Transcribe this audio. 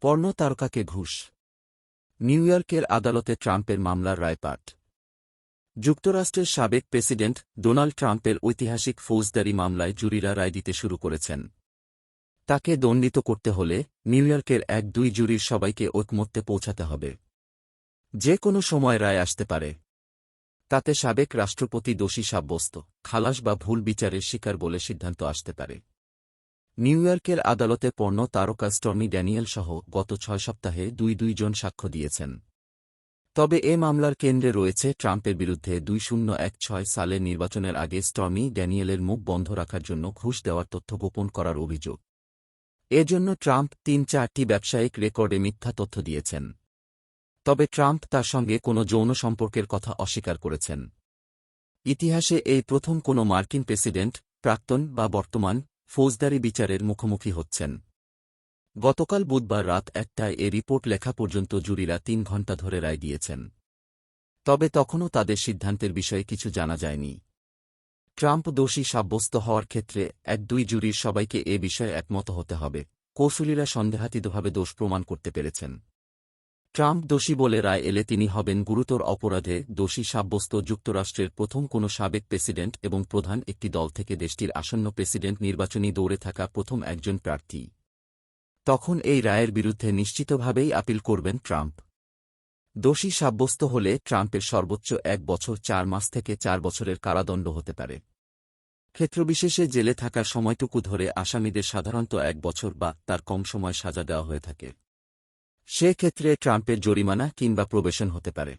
পর্ণ তারকাকে ঘুষ। নিউ ইয়র্কের আদালতে ট্রাম্পের মামলার রায়পাঠ যুক্তরাষ্ট্রের সাবেক প্রেসিডেন্ট ডোনাল্ড ট্রাম্পের ঐতিহাসিক ফৌজদারি মামলায় জুরিরা রায় দিতে শুরু করেছেন। তাকে দণ্ডিত করতে হলে নিউ ইয়র্কের এক দুই জুরির সবাইকে ঐকমত্যে পৌঁছাতে হবে। যে কোনো সময় রায় আসতে পারে। তাতে সাবেক রাষ্ট্রপতি দোষী সাব্যস্ত, খালাস বা ভুল বিচারের শিকার বলে সিদ্ধান্ত আসতে পারে। নিউ ইয়র্কের আদালতে পণ্য তারকা স্টর্মি ড্যানিয়েল সহ গত ছয় সপ্তাহে দুই দুইজন সাক্ষ্য দিয়েছেন। তবে এ মামলার কেন্দ্রে রয়েছে ট্রাম্পের বিরুদ্ধে দুই শূন্য এক ছয় সালের নির্বাচনের আগে স্টর্মি ড্যানিয়েলের মুখ বন্ধ রাখার জন্য ঘুষ দেওয়ার তথ্য গোপন করার অভিযোগ। এজন্য ট্রাম্প তিন চারটি ব্যবসায়িক রেকর্ডে মিথ্যা তথ্য দিয়েছেন। তবে ট্রাম্প তার সঙ্গে কোনো যৌন সম্পর্কের কথা অস্বীকার করেছেন। ইতিহাসে এই প্রথম কোনো মার্কিন প্রেসিডেন্ট, প্রাক্তন বা বর্তমান ফৌজদারি বিচারের মুখোমুখি হচ্ছেন। গতকাল বুধবার রাত একটায় এ রিপোর্ট লেখা পর্যন্ত জুরিরা তিন ঘণ্টা ধরে রায় দিয়েছেন। তবে তখনও তাদের সিদ্ধান্তের বিষয়ে কিছু জানা যায়নি। ট্রাম্প দোষী সাব্যস্ত হওয়ার ক্ষেত্রে এক দুই জুরির সবাইকে এ বিষয়ে একমত হতে হবে। কৌশলীরা সন্দেহাতীতভাবে দোষ প্রমাণ করতে পেরেছেন। ট্রাম্প দোষী বলে রায় এলে তিনি হবেন গুরুতর অপরাধে দোষী সাব্যস্ত যুক্তরাষ্ট্রের প্রথম কোনো সাবেক প্রেসিডেন্ট এবং প্রধান একটি দল থেকে দেশটির আসন্ন প্রেসিডেন্ট নির্বাচনী দৌড়ে থাকা প্রথম একজন প্রার্থী। তখন এই রায়ের বিরুদ্ধে নিশ্চিতভাবেই আপিল করবেন ট্রাম্প। দোষী সাব্যস্ত হলে ট্রাম্পের সর্বোচ্চ এক বছর চার মাস থেকে চার বছরের কারাদণ্ড হতে পারে। ক্ষেত্রবিশেষে জেলে থাকার সময়টুকু ধরে আসামিদের সাধারণত এক বছর বা তার কম সময় সাজা দেওয়া হয়ে থাকে। সে ক্ষেত্রে ট্রাম্পের জরিমানা কিংবা প্রবেশন হতে পারে।